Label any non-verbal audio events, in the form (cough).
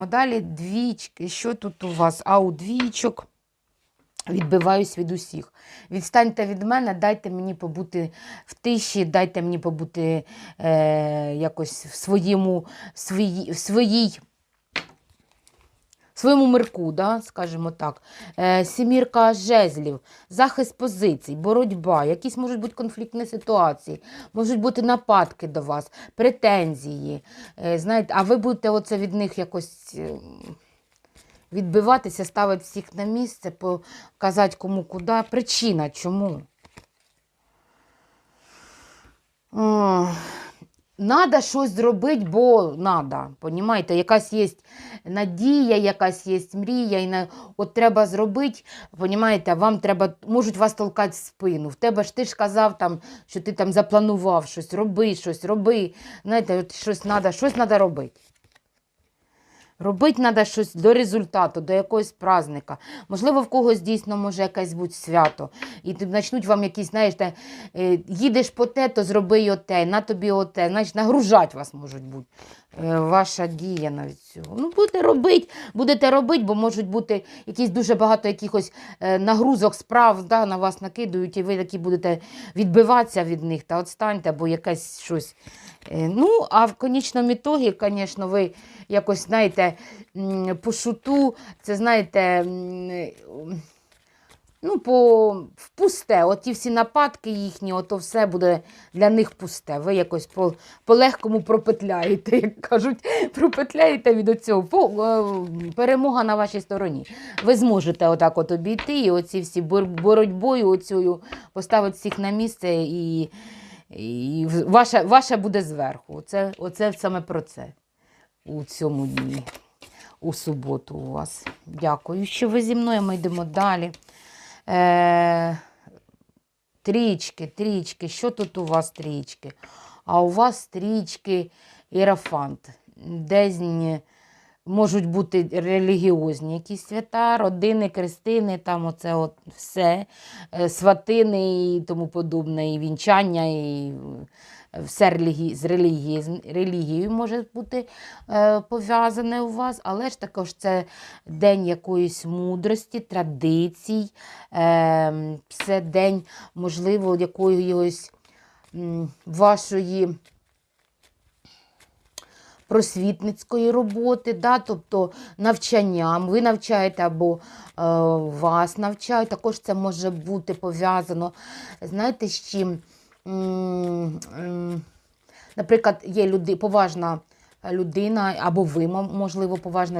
Далі двічки. Що тут у вас? А у двічок відбиваюсь від усіх. Відстаньте від мене, дайте мені побути в тиші, дайте мені побути е, якось в своєму, в своїй. Своєму мирку, да, скажімо так. Е, сімірка жезлів, захист позицій, боротьба, якісь можуть бути конфліктні ситуації, можуть бути нападки до вас, претензії. Е, знаєте, а ви будете оце від них якось е, відбиватися, ставити всіх на місце, показати кому куди. Причина чому? Надо щось зробити, бо надо. Понімаєте? Якась є надія, якась є мрія, і на... от треба зробити, понімаєте, вам треба, можуть вас толкати в спину. В тебе ж ти ж казав, там, що ти там запланував щось, роби щось, роби. Знаєте, от щось треба, щось треба робити. Робити треба щось до результату, до якогось праздника. Можливо, в когось дійсно може якесь бути свято. І почнуть вам якісь, знаєш, те, е, їдеш по те, то зроби й оте, на тобі оте. Значить, нагружати вас можуть бути. Е, Ваша дія навіть цього. Ну, будете робити, будете робити, бо можуть бути якісь дуже багато якихось е, нагрузок, справ да, на вас накидують, і ви такі будете відбиватися від них та отстаньте, бо якесь щось. Е, Ну, а в конічному ітогі, звісно, ви якось, знаєте, по шуту, це знаєте, ну, по в пусте. Оті всі нападки їхні, ото все буде для них пусте. Ви якось по, по-легкому пропетляєте, як кажуть, (laughs) пропетляєте від оцього. По, е, перемога на вашій стороні. Ви зможете отак от обійти і оці всі боротьбою оцю поставити всіх на місце і. І ваша, ваша буде зверху. Оце, оце саме про це у цьому дні, у суботу у вас. Дякую, що ви зі мною. Ми йдемо далі. Е, трічки, трічки. Що тут у вас трічки? А у вас трічки іерафант. Десь можуть бути релігіозні якісь свята, родини, крестини, там оце от все, е, сватини і тому подобне, і вінчання, і все з релігією може бути е, пов'язане у вас, але ж також це день якоїсь мудрості, традицій, е, це день, можливо, якоїсь вашої просвітницької роботи, да, тобто навчанням. Ви навчаєте або е, вас навчають. Також це може бути пов'язано, знаєте, з чим? Наприклад, є люди, поважна людина, або ви, можливо, поважна